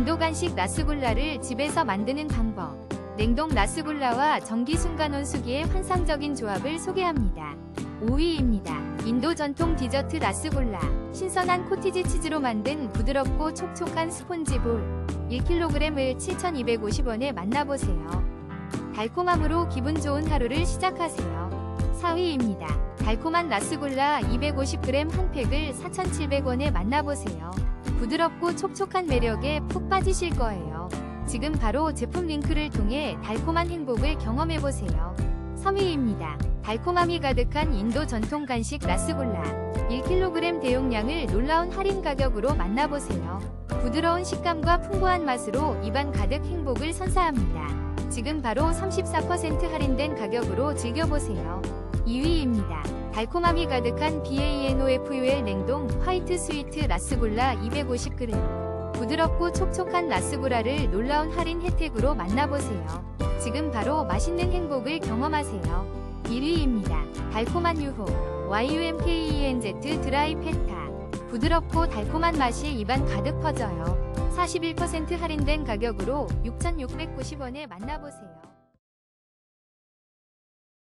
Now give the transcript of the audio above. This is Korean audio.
인도 간식 라스굴라를 집에서 만드는 방법. 냉동 라스굴라와 전기 순간 온수기의 환상적인 조합을 소개합니다. 5위입니다. 인도 전통 디저트 라스굴라. 신선한 코티지 치즈로 만든 부드럽고 촉촉한 스폰지 볼. 1kg을 7,250원에 만나보세요. 달콤함으로 기분 좋은 하루를 시작하세요. 4위입니다. 달콤한 라스굴라 250g 한 팩을 4,700원에 만나보세요. 부드럽고 촉촉한 매력에 푹 빠지실 거예요. 지금 바로 제품 링크를 통해 달콤한 행복을 경험해보세요. 3위입니다. 달콤함이 가득한 인도 전통 간식 라스굴라. 1kg 대용량을 놀라운 할인 가격으로 만나보세요. 부드러운 식감과 풍부한 맛으로 입안 가득 행복을 선사합니다. 지금 바로 34% 할인된 가격으로 즐겨보세요. 2위입니다. 달콤함이 가득한 BANOFUL 냉동 화이트 스위트 라스굴라 250g. 부드럽고 촉촉한 라스구라를 놀라운 할인 혜택으로 만나보세요. 지금 바로 맛있는 행복을 경험하세요. 1위입니다. 달콤한 유호 YUMKENZ 드라이 페타. 부드럽고 달콤한 맛이 입안 가득 퍼져요. 41% 할인된 가격으로 6,690원에 만나보세요.